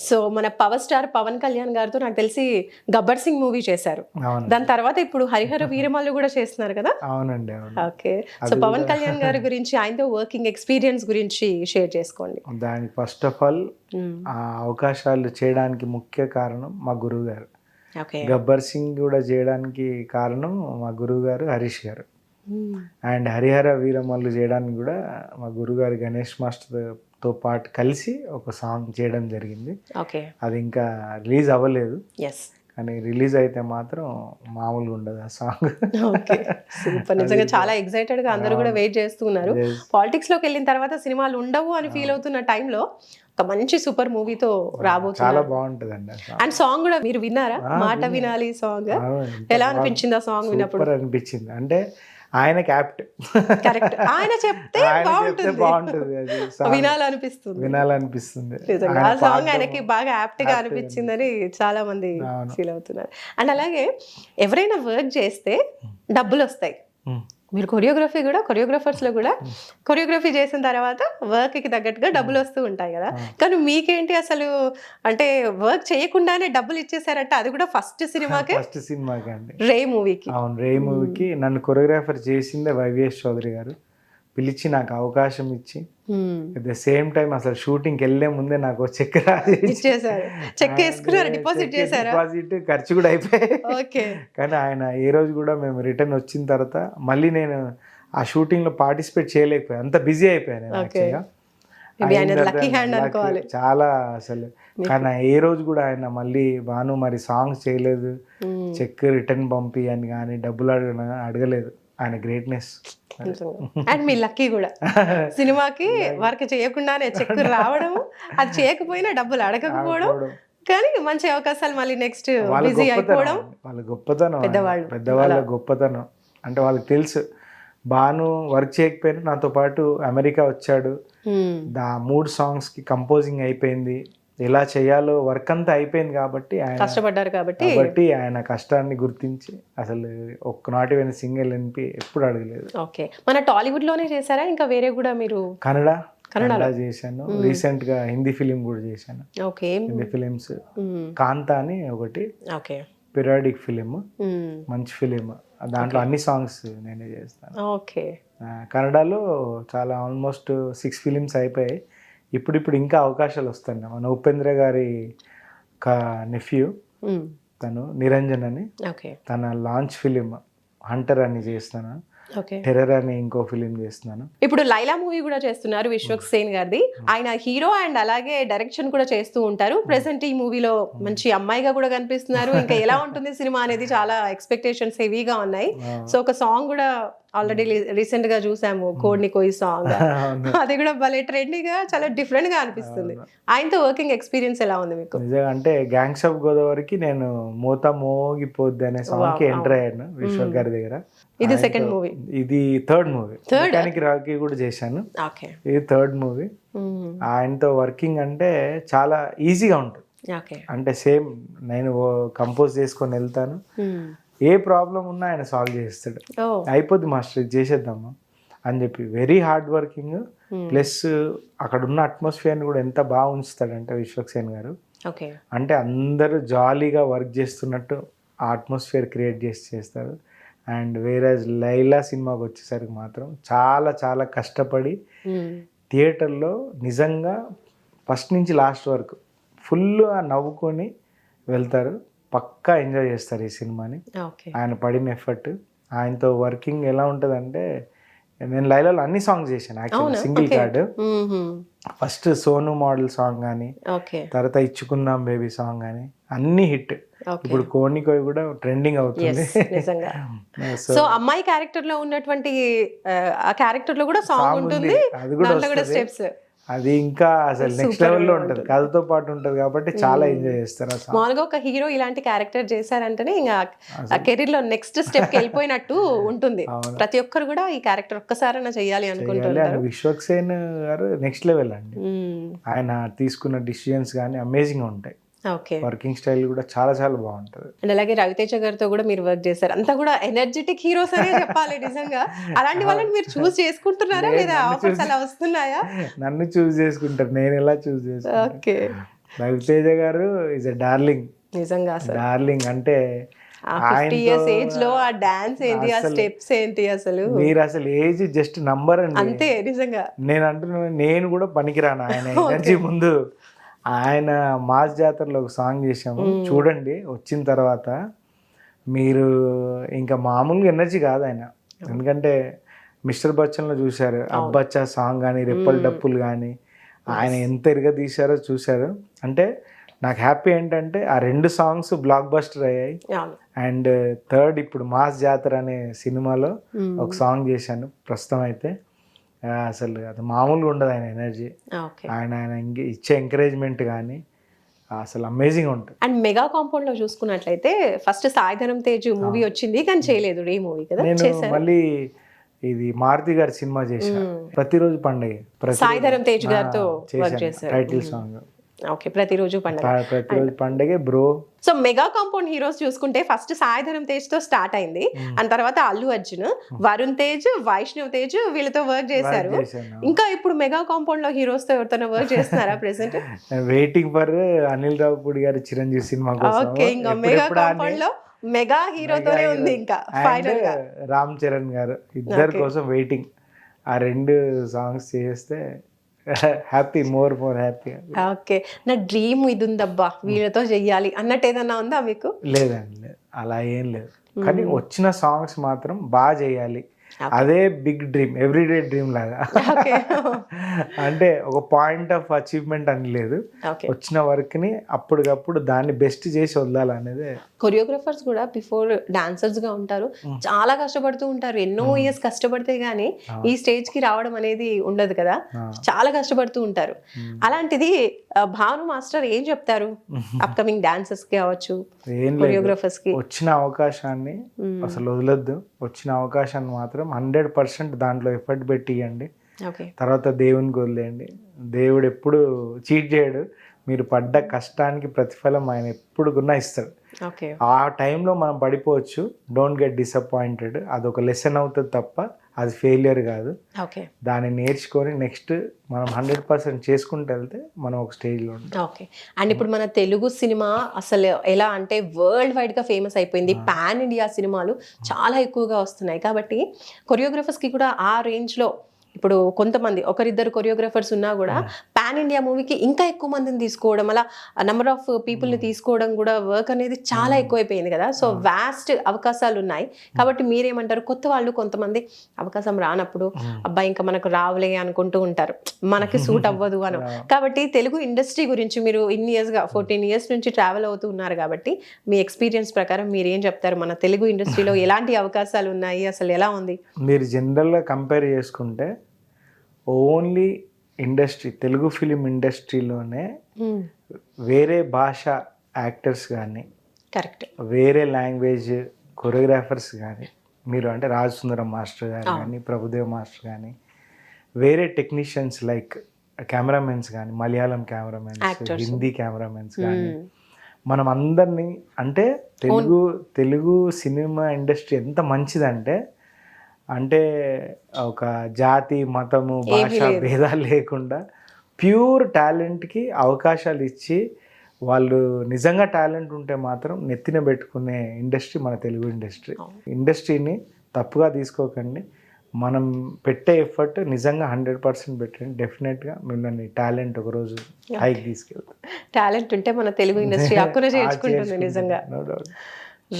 So మన power star Pawan Kalyan గారితో నాకు తెలిసి గబ్బర్ సింగ్ మూవీ చేశారు. దాని తర్వాత ఇప్పుడు హరిహర వీరమల్లు కూడా చేస్తున్నారు కదా? అవునండి అవును. ఓకే. సో పవన్ కళ్యాణ్ గారి గురించి ఆయనతో వర్కింగ్ ఎక్స్పీరియన్స్ గురించి షేర్ చేసుకోండి. దానికి ఫస్ట్ ఆఫ్ ఆల్ ఆ అవకాశాలు చేయడానికి ముఖ్య కారణం మా గురువు గారు ఓకే. గబ్బర్ సింగ్ కూడా చేయడానికి కారణం మా గురువు గారు హరీష్ గారు. అండ్ హరిహర వీరమల్లు చేయడానికి కూడా మా గురుగారు గణేష్ మాస్టర్తో పాటు కలిసి ఒక సాంగ్ చేయడం జరిగింది. ఓకే. అది ఇంకా రిలీజ్ అవ్వలేదు. ఎస్ కానీ రిలీజ్ అయితే మాత్రం మామూలుగా ఉండదు ఆ సాంగ్. సూపర్. నిజంగా చాలా ఎక్సైటెడ్గా అందరూ కూడా వెయిట్ చేస్తున్నారు. పాలిటిక్స్లోకి వెళ్ళిన తర్వాత సినిమాలు ఉండవు అని ఫీల్ అవుతున్న టైంలో ఒక మంచి సూపర్ మూవీతో చాలా ఆ సాంగ్. అండ్ సాంగ్ కూడా మీరు విన్నారా? మాట వినాలి సాంగ్. ఎలా అనిపించింది ఆ సాంగ్ విన్నప్పుడు? అనిపించింది. అంటే ఆయన క్యాప్ట్ కరెక్ట్. ఆయన చెప్తే బాగుంటుంది. బాగుంటుంది అది. వినాలనిపిస్తుంది. వినాలనిపిస్తుంది. ఆ సాంగ్ ఆయనకి బాగా యాప్ట్గా అనిపించిందని చాలా మంది. ఫీల్ అవుతున్నారు. అండ్ అలాగే ఎవరైనా వర్క్ చేస్తే డబ్బులు వస్తాయి. మీరు కొరియోగ్రఫీ కూడా కొరియోగ్రాఫర్స్లో కూడా కొరియోగ్రఫీ చేసిన తర్వాత వర్క్కి తగ్గట్టుగా డబ్బులు వస్తూ ఉంటాయి కదా. కానీ మీకేంటి అసలు అంటే వర్క్ చేయకుండానే డబ్బులు ఇచ్చేసారంటే అది కూడా ఫస్ట్ సినిమాకే? ఫస్ట్ సినిమాకి అండి. రే మూవీకి అవును రే మూవీకి నన్ను కొరియోగ్రాఫర్ చేసిందే వైవిఎస్ చౌదరి గారు. పిలిచి నాకు అవకాశం ఇచ్చి అట్ ద సేమ్ టైం అసలు షూటింగ్కి వెళ్ళే ముందే నాకు చెక్ చెక్ వేసుకున్నారు? డిపాజిట్ చేశారా? డిపాజిట్ ఖర్చు కూడా అయిపోయాయి. కానీ ఆయన ఏ రోజు కూడా మేము రిటర్న్ వచ్చిన తర్వాత మళ్ళీ నేను ఆ షూటింగ్లో పార్టిసిపేట్ చేయలేకపోయాను. అంత బిజీ అయిపోయాను నేను. చాలా అసలు. కానీ ఏ రోజు కూడా ఆయన మళ్ళీ బాను మరి సాంగ్స్ చేయలేదు. చెక్ రిటర్న్ పంపి అని కానీ డబ్బులు అడగ అడగలేదు. ఆయన గ్రేట్నెస్ అండ్ మీ లక్కీ కూడా. సినిమాకి వర్క్ చేయకుండానే చెక్ రావడం అది చేయకపోయినా డబ్బులు అడగకపోవడం కానీ మంచి అవకాశాలు మళ్ళీ నెక్స్ట్ బిజీ అయిపోవడం. వాళ్ళ గొప్పతనం పెద్దవాళ్ళు. పెద్దవాళ్ళ గొప్పతనం. అంటే వాళ్ళకి తెలుసు బాను వర్క్ చేయకపోయినా నాతో పాటు అమెరికా వచ్చాడు. దా మూడు సాంగ్స్కి కంపోజింగ్ అయిపోయింది. ఎలా చేయాలో వర్క్ అంతా అయిపోయింది కాబట్టి ఆయన కష్టపడ్డారు కాబట్టి కాబట్టి ఆయన కష్టాన్ని గుర్తించి అసలు ఒక్క నాటి వెన సింగిల్ ఎన్పి ఎప్పుడు అడగలేదు. ఓకే. మన టాలీవుడ్లోనే చేశారా? ఇంకా వేరే కూడా మీరు కన్నడ కన్నడ చేశాను. రీసెంట్గా హిందీ ఫిలిం కూడా చేశాను. ఓకే. హిందీ ఫిలిమ్స్. కాంతా అని ఒకటి. ఓకే. Periodic film. మంచి ఫిలిం దాంట్లో అన్ని సాంగ్స్ నేనే చేస్తాను. ఓకే. కన్నడలో చాలా ఆల్మోస్ట్ సిక్స్ ఫిలిమ్స్ అయిపోయాయి. ఇప్పుడిప్పుడు ఇంకా అవకాశాలు వస్తున్నాయి మన ఉపేంద్ర గారి నెఫ్యూ. తను నిరంజన్ అని. తన లాంచ్ ఫిలిం హంటర్ అని చేస్తాను టెర్రర్ అని ఇంకో ఫిలిం చేస్తున్నాను. ఇప్పుడు లైలా మూవీ కూడా చేస్తున్నారు విశ్వక్ సేన్ గారిది. ఆయన హీరో అండ్ అలాగే డైరెక్షన్ కూడా చేస్తూ ఉంటారు. ప్రెసెంట్ ఈ మూవీలో మంచి అమ్మాయిగా కూడా కనిపిస్తున్నారు. ఇంకా ఎలా ఉంటుంది సినిమా అనేది చాలా ఎక్స్పెక్టేషన్స్ హెవీగా ఉన్నాయి. సో ఒక సాంగ్ కూడా ఆల్రెడీ రీసెంట్గా చూసాము. కోడ్ని కోయి సాంగ్. అది కూడా భలే ట్రెండింగ్గా చాలా డిఫరెంట్గా అనిపిస్తుంది ఆయనతో వర్కింగ్ ఎక్స్పీరియన్స్ ఎలా ఉంది మీకు? అంటే గ్యాంగ్స్ ఆఫ్ గోదావరికి నేను మూత మోగిపోద్ది అనే సాంగ్కి ఎంటర్ అయ్యాను విశ్వక్ గారి దగ్గర. ఇది సెకండ్ మూవీ ఇది థర్డ్ మూవీ? మెకానిక్ రాకీ కూడా చేశాను. ఓకే ఇది థర్డ్ మూవీ ఆయనతో వర్కింగ్ అంటే చాలా ఈజీగా ఉంటుంది. ఓకే అంటే సేమ్ నేను కంపోజ్ చేసుకొని వెళ్తాను. ఏ ప్రాబ్లం ఉన్నా ఆయన సాల్వ్ చేస్తాడు. ఓ అయిపోద్ది మాస్టర్ ఇది చేసేద్దాము? అని చెప్పి వెరీ హార్డ్ వర్కింగ్ ప్లస్ అక్కడ ఉన్న అట్మాస్ఫియర్ని కూడా ఎంత బాగా ఉంచుతాడంటే విశ్వక్సేన్ గారు. అంటే అందరూ జాలీగా వర్క్ చేస్తున్నట్టు ఆ అట్మాస్ఫియర్ క్రియేట్ చేసి చేస్తారు. అండ్ వేరే లైలా సినిమాకి వచ్చేసరికి మాత్రం చాలా చాలా కష్టపడి థియేటర్లో నిజంగా ఫస్ట్ నుంచి లాస్ట్ వరకు ఫుల్గా నవ్వుకొని వెళ్తారు. పక్కా ఎంజాయ్ చేస్తారు ఈ సినిమాని. ఆయన పడిన ఎఫర్ట్. ఆయనతో వర్కింగ్ ఎలా ఉంటుందంటే నేను లైలాలో అన్ని సాంగ్స్ చేశాను actually single card first Sonu model song కానీ ఓకే. తర్వాత ఇచ్చుకుందాం బేబీ సాంగ్ కానీ అన్ని హిట్ ఇప్పుడు కోణికోయ్ కూడా ట్రెండింగ్ అవుతుంది. సో అమ్మాయి క్యారెక్టర్లో ఉన్నటువంటి ఆ, ఆ క్యారెక్టర్లో కూడా సాంగ్ ఉంటుంది. అది కూడా. స్టెప్స్ అది ఇంకా అసలు నెక్స్ట్ లెవెల్లో ఉంటుంది. కథతో పాటు ఉంటుంది కాబట్టి చాలా ఎంజాయ్ చేస్తారు ఆ సాంగ్ మామూలుగా ఒక హీరో ఇలాంటి క్యారెక్టర్ చేశారంటేనే ఇంకా కెరీర్లో నెక్స్ట్ స్టెప్కి వెళ్ళిపోయినట్టు ఉంటుంది. ప్రతి ఒక్కరు కూడా ఈ క్యారెక్టర్ ఒక్కసారైనా చేయాలి అనుకుంటుంటారు. ఆయన విశ్వక్సేన్ గారు నెక్స్ట్ లెవెల్ అండి. ఆయన తీసుకున్న డిసిజన్స్ కానీ అమేజింగ్ ఉంటాయి. వర్కింగ్ స్టైల్ కూడా చాలా చాలా బాగుంటుంది. అండ్ అలాగే రవితేజ గారితో కూడా మీరు వర్క్ చేశారు అంతా కూడా ఎనర్జెటిక్ హీరోస్ అనే చెప్పాలి నిజంగా. అలాంటి వాళ్ళని మీరు చూస్ చేసుకుంటున్నారా లేదా? ఆఫర్స్ అలా వస్తున్నాయా? నన్ను చూస్ చేసుకుంటారు. నేను ఎలా చూస్ చేసుకుంటాను? ఓకే. రవితేజ గారు ఇస్ ఎ డార్లింగ్ నిజంగా డార్లింగ్ అంటే ఏజ్లో ఆ డాన్స్ ఏంటి? ఆ స్టెప్స్ ఏంటి అసలు? మీరు అసలు ఏజ్ జస్ట్ నంబర్ అండి. అంతే నిజంగా. నేను అంటున్నాను నేను కూడా పనికిరాను. ఆయన ఎనర్జీ ముందు. ఆయన మాస్ జాతరలో ఒక సాంగ్ చేసాము చూడండి వచ్చిన తర్వాత మీరు ఇంకా మామూలుగా ఎనర్జీ కాదు ఆయన. ఎందుకంటే మిస్టర్ బచ్చన్లో చూశారు. అబ్బచ్చా సాంగ్ కానీ రెప్పల్ డప్పులు కానీ ఆయన ఎంత ఎరుగా తీశారో చూశారు. అంటే నాకు హ్యాపీ ఏంటంటే ఆ రెండు సాంగ్స్ బ్లాక్ బస్టర్ అయ్యాయి. అండ్ థర్డ్ ఇప్పుడు మాస్ జాతర అనే సినిమాలో. ఒక సాంగ్ చేశాను ప్రస్తుతం అయితే. అసలు అది మామూలుగా ఉండదు ఆయన ఎనర్జీ. ఆయన ఆయన ఇచ్చే ఎంకరేజ్మెంట్ కానీ అసలు అమేజింగ్ ఉంటుంది. అండ్ మెగా కాంపౌండ్లో చూసుకున్నట్లయితే ఫస్ట్ సాయిధరం తేజ్ మూవీ వచ్చింది కానీ చేయలేదు ఈ మూవీ కదా? నేను మళ్ళీ ఇది మారుతి గారి సినిమా చేశాను. ప్రతిరోజు పండగ సాయిధరం తేజ్ గారితో టైటిల్ సాంగ్. ఓకే ప్రతిరోజు పండుగ. ప్రతిరోజు పండగే bro. So mega compound heroes చూసుకుంటే ఫస్ట్ సాయిధరం తేజ్తో స్టార్ట్ అయింది. అండ్ తర్వాత అల్లు అర్జున్ వరుణ్ తేజ్ వైష్ణవ్ తేజ్ వీళ్ళతో వర్క్ చేశారు. ఇంకా ఇప్పుడు మెగా కాంపౌండ్లో హీరోస్తో ఎవరితో వర్క్ చేస్తున్నారా present waiting for Anil Ravipudi గారి చిరంజీవి సినిమా ఓకే ఇంకా మెగా కాంపౌండ్లో మెగా హీరోతోనే ఉంది ఇంకా ఫైనల్గా రామ్ చరణ్ గారు ఇద్దరి కోసం వెయిటింగ్ ఆ రెండు సాంగ్స్ చేస్తే happy more more happy okay నా డ్రీమ్ ఇది ఉందబ్బా వీళ్ళతో చెయ్యాలి అన్నట్టు ఏదన్నా ఉందా మీకు? లేదండి లేదు అలా ఏం లేదు. కానీ వచ్చిన సాంగ్స్ మాత్రం బాగా చేయాలి అదే బిగ్ డ్రీమ్ ఎవ్రీడే డ్రీమ్ లాగా. అంటే ఒక పాయింట్ ఆఫ్ అచీవ్మెంట్ అని లేదు. వచ్చిన వర్క్ని అప్పటికప్పుడు దాన్ని బెస్ట్ చేసి వదలాలి అనేది కొరియోగ్రాఫర్స్ కూడా బిఫోర్ డాన్సర్స్గా ఉంటారు చాలా కష్టపడుతూ ఉంటారు. ఎన్నో ఇయర్స్ కష్టపడితే గానీ ఈ స్టేజ్కి రావడం అనేది ఉండదు కదా. చాలా కష్టపడుతూ ఉంటారు. అలాంటిది భాను మాస్టర్ ఏం చెప్తారు? అప్కమింగ్ డాన్సర్స్కి లేదు. కొరియోగ్రాఫర్స్కి. వచ్చిన అవకాశాన్ని అసలు వదలొద్దు. వచ్చిన అవకాశాన్ని మాత్రం హండ్రెడ్ పర్సెంట్ దాంట్లో ఎఫర్ట్ పెట్టి ఇవ్వండి ఓకే తర్వాత దేవునికి వదిలేయండి. దేవుడు ఎప్పుడు చీట్ చేయడు. మీరు పడ్డ కష్టానికి ప్రతిఫలం ఆయన ఎప్పుడు గున్నా ఇస్తాడు. ఓకే ఆ టైంలో మనం పడిపోవచ్చు. డోంట్ గెట్ డిసప్పాయింటెడ్ అదొక లెసన్ అవుతుంది తప్ప అది ఫెయిలియర్ కాదు. ఓకే. దాన్ని నేర్చుకొని నెక్స్ట్ మనం హండ్రెడ్ పర్సెంట్ చేసుకుంటూ వెళ్తే మనం ఒక స్టేజ్లో ఉంటాం. ఓకే. అండ్ ఇప్పుడు మన తెలుగు సినిమా అసలు ఎలా అంటే వరల్డ్ వైడ్గా ఫేమస్ అయిపోయింది. పాన్ ఇండియా సినిమాలు చాలా ఎక్కువగా వస్తున్నాయి. కాబట్టి కొరియోగ్రాఫర్స్కి కూడా ఆ రేంజ్లో ఇప్పుడు కొంతమంది ఒకరిద్దరు కొరియోగ్రాఫర్స్ ఉన్నా కూడా పాన్ ఇండియా మూవీకి ఇంకా ఎక్కువ మందిని తీసుకోవడం అలా నెంబర్ ఆఫ్ పీపుల్ని తీసుకోవడం కూడా వర్క్ అనేది చాలా ఎక్కువైపోయింది కదా. సో వాస్ట్ అవకాశాలు ఉన్నాయి కాబట్టి మీరేమంటారు? కొత్త వాళ్ళు కొంతమంది అవకాశం రానప్పుడు అబ్బాయి ఇంకా మనకు రావులే అనుకుంటూ ఉంటారు. మనకి సూట్ అవ్వదు అని. కాబట్టి తెలుగు ఇండస్ట్రీ గురించి మీరు ఇన్ని ఇయర్స్గా ఫోర్టీన్ ఇయర్స్ నుంచి ట్రావెల్ అవుతూ ఉన్నారు కాబట్టి మీ ఎక్స్పీరియన్స్ ప్రకారం మీరు ఏం చెప్తారు? మన తెలుగు ఇండస్ట్రీలో ఎలాంటి అవకాశాలు ఉన్నాయి అసలు ఎలా ఉంది? మీరు జనరల్గా కంపేర్ చేసుకుంటే ఓన్లీ ఇండస్ట్రీ తెలుగు ఫిలిం ఇండస్ట్రీలోనే వేరే భాష యాక్టర్స్ కానీ కరెక్ట్ వేరే లాంగ్వేజ్ కొరియోగ్రాఫర్స్ కానీ మీరు అంటే రాజు సుందరం మాస్టర్ గారు కానీ ప్రభుదేవ్ మాస్టర్ కానీ వేరే టెక్నీషియన్స్ లైక్ కెమెరామెన్స్ కానీ మలయాళం కెమెరామెన్స్. హిందీ కెమెరామెన్స్ కానీ మనం అందరినీ అంటే తెలుగు తెలుగు సినిమా ఇండస్ట్రీ ఎంత మంచిదంటే అంటే ఒక జాతి మతము భాష భేదాలు లేకుండా ప్యూర్ టాలెంట్కి అవకాశాలు ఇచ్చి వాళ్ళు నిజంగా టాలెంట్ ఉంటే మాత్రం నెత్తిన పెట్టుకునే ఇండస్ట్రీ మన తెలుగు ఇండస్ట్రీ. ఇండస్ట్రీని తప్పుగా తీసుకోకండి. మనం పెట్టే ఎఫర్ట్ నిజంగా హండ్రెడ్ పర్సెంట్ పెట్టండి. డెఫినెట్గా మిమ్మల్ని టాలెంట్ ఒకరోజు హైక్ తీసుకెళ్తాం టాలెంట్ ఉంటే మన తెలుగు ఇండస్ట్రీ హక్కున చేర్చుకుంటుంది నిజంగా.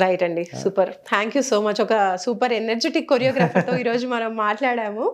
రైట్ అండి. Super thank you so much ఒక సూపర్ ఎనర్జెటిక్ కొరియోగ్రాఫర్తో ఈరోజు మనం మాట్లాడాము.